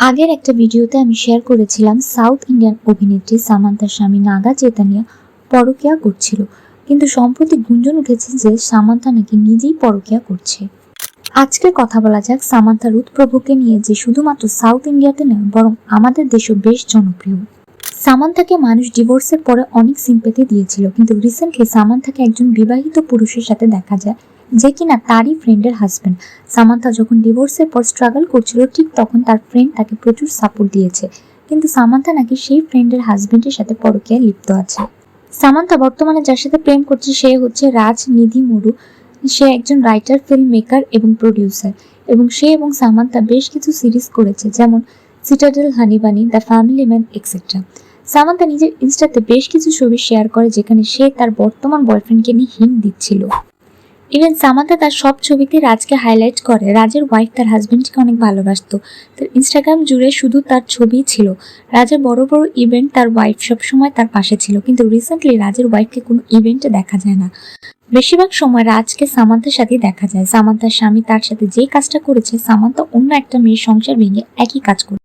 আগের একটা ভিডিওতে আমি শেয়ার করেছিলাম সাউথ ইন্ডিয়ান অভিনেত্রী সামান্তার স্বামী নাগা চৈতানিয়া পরকিয়া করছিল। কিন্তু সম্প্রতি গুঞ্জন উঠেছে যে সামান্তা নাকি নিজেই পরকিয়া করছে। আজকে কথা বলা যাক সামান্তা রুথ প্রভুকে নিয়ে, যে শুধুমাত্র সাউথ ইন্ডিয়াতে নয় বরং আমাদের দেশেও বেশ জনপ্রিয়। সামান্তাকে মানুষ ডিভোর্সের পরে অনেক সিম্পেথি দিয়েছিল, কিন্তু রিসেন্টলি সামান্তাকে একজন বিবাহিত পুরুষের সাথে দেখা যায়। যে কিনা তারই ফ্রেন্ডের হাজবেন্ড সামান্থা যখন ডিভোর্সের পর স্ট্রাগল করছিল, ঠিক তখন তার ফ্রেন্ড তাকে প্রচুর সাপোর্ট দিয়েছে। কিন্তু সামান্তা নাকি সেই ফ্রেন্ডের হাজবেন্ডের সাথে পরকীয়ায় লিপ্ত আছে। সামান্তা বর্তমানে যার সাথে প্রেম করছে, সে হচ্ছে রাজ নিধি মুরু। সে একজন রাইটার ফিল্ম মেকার এবং প্রডিউসার এবং সে এবং সামান্তা বেশ কিছু সিরিজ করেছে, যেমন Citadel Honey Bunny the Family Man etcetera Samantha নিজের ইনস্টাতে বেশ কিছু ছবি শেয়ার করে, যেখানে সে তার বর্তমান বয়ফ্রেন্ডকে নিয়ে হিং দিচ্ছিল। ইভেন সামান্তা তার সব ছবিতে রাজকে হাইলাইট করে। রাজের ওয়াইফ তার হাজবেন্ডকে অনেক ভালোবাসতো। তার ইনস্টাগ্রাম জুড়ে শুধু তার ছবিই ছিল। রাজের বড় বড় ইভেন্ট তার ওয়াইফ সবসময় তার পাশে ছিল। কিন্তু রিসেন্টলি রাজের ওয়াইফকে কোনো ইভেন্টে দেখা যায় না। বেশিরভাগ সময় রাজকে সামান্তার সাথে দেখা যায়। সামান্তার স্বামী তার সাথে যে কাজটা করেছে সামান্তা অন্য একটা মেয়ের সংসার ভেঙে একই কাজ করে